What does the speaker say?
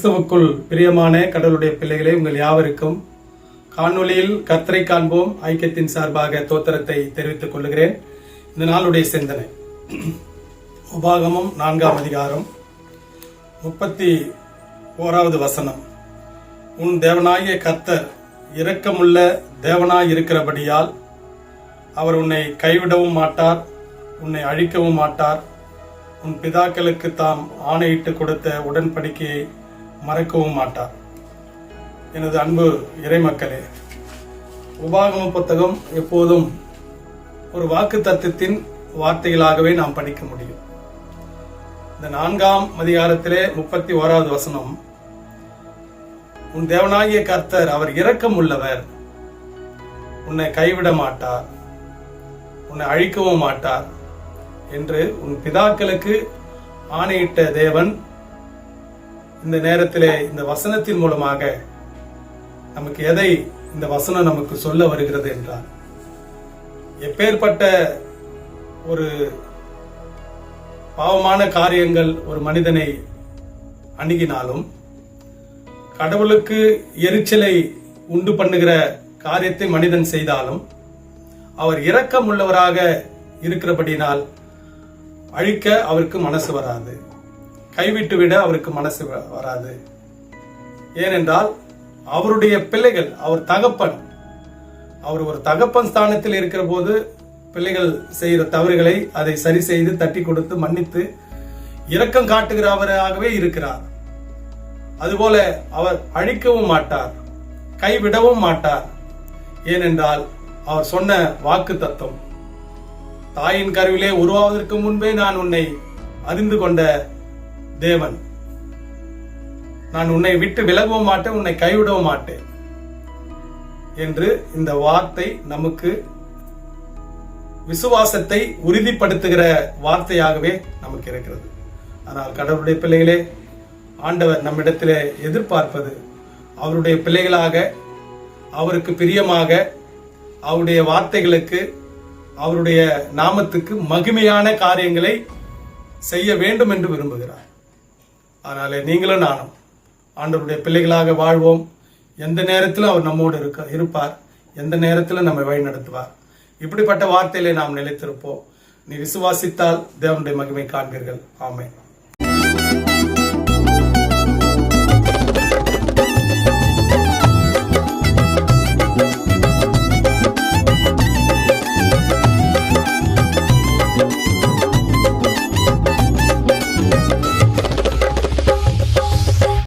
கிறிஸ்துவுக்குள் பிரியமான கடவுளுடைய பிள்ளைகளே உங்கள் யாவருக்கும் காணொளியில் கத்தரை காண்போம். ஐக்கியத்தின் சார்பாக தோத்திரத்தை தெரிவித்துக் கொள்கிறேன். இந்த நாளுடைய சிந்தனை. உபாகமம் நான்காம் அதிகாரம் முப்பத்தி ஓராவது வசனம். உன் தேவனாகிய கத்தர் இரக்கமுள்ள தேவனாய் இருக்கிறபடியால் அவர் உன்னை கைவிடவும் மாட்டார் உன்னை அழிக்கவும் மாட்டார். உன் பிதாக்களுக்கு தாம் ஆணையிட்டு கொடுத்த உடன்படிக்கையை மறைக்கவும் மாட்டார் எனது அன்பு இறைமக்களே உபாகம புத்தகம் எப்போதும் ஒரு வாக்கு தத்துவத்தின் வார்த்தைகளாகவே நாம் படிக்க முடியும். இந்த நான்காம் அதிகாரத்திலே முப்பத்தி ஓராவது வசனம் உன் தேவனாகிய கர்த்தர் அவர் இரக்கம் உள்ளவர். உன்னை கைவிட மாட்டார். உன்னை அழிக்கவும் மாட்டார். என்று உன் பிதாக்களுக்கு ஆணையிட்ட தேவன் இந்த நேரத்திலே இந்த வசனத்தின் மூலமாக நமக்கு எதை இந்த வசனம் நமக்கு சொல்ல வருகிறது என்றார் எப்பேற்பட்ட ஒரு பாவமான காரியங்கள் ஒரு மனிதனை அணுகினாலும் கடவுளுக்கு எரிச்சலை உண்டு பண்ணுகிற காரியத்தை மனிதன் செய்தாலும் அவர் இரக்கம் உள்ளவராக இருக்கிறபடினால் அழிக்க அவருக்கு மனசு வராது. கைவிட்டு விட அவருக்கு மனசு வ- வராது. ஏனென்றால் அவருடைய பிள்ளைகள் அவர் தகப்பன் அவர் ஒரு தகப்பன் ஸ்தானத்தில் இருக்கிற போது பிள்ளைகள் செய்கிற தவறுகளை அதை சரி செய்து தட்டி கொடுத்து மன்னித்து இரக்கம் காட்டுகிறவராகவே இருக்கிறார். அதுபோல அவர் அழிக்கவும் மாட்டார் கைவிடவும் மாட்டார். ஏனென்றால் அவர் சொன்ன வாக்கு தத்துவம் தாயின் கருவிலே உருவாவதற்கு முன்பே நான் உன்னை அறிந்து கொண்ட தேவன். நான் உன்னை விட்டு விலகவும் மாட்டேன் உன்னை கைவிடவும் மாட்டேன் என்று இந்த வார்த்தை நமக்கு விசுவாசத்தை உறுதிப்படுத்துகிற வார்த்தையாகவே நமக்கு இருக்கிறது. ஆனால் கடவுளுடைய பிள்ளைகளே ஆண்டவர் நம்மிடத்தில் எதிர்பார்ப்பது அவருடைய பிள்ளைகளாக அவருக்கு பிரியமாக அவருடைய வார்த்தைகளுக்கு அவருடைய நாமத்துக்கு மகிமையான காரியங்களை செய்ய வேண்டும் என்று விரும்புகிறார். அதனால் நீங்களும் நானும் ஆண்டவருடைய பிள்ளைகளாக வாழ்வோம். எந்த நேரத்திலும் அவர் நம்மோடு இருக்க இருப்பார். எந்த நேரத்திலும் நம்மை வழி நடத்துவார் இப்படிப்பட்ட வார்த்தையிலே நாம் நிலைத்திருப்போம். நீ விசுவாசித்தால் தேவனுடைய மகிமை காண்பீர்கள். ஆமை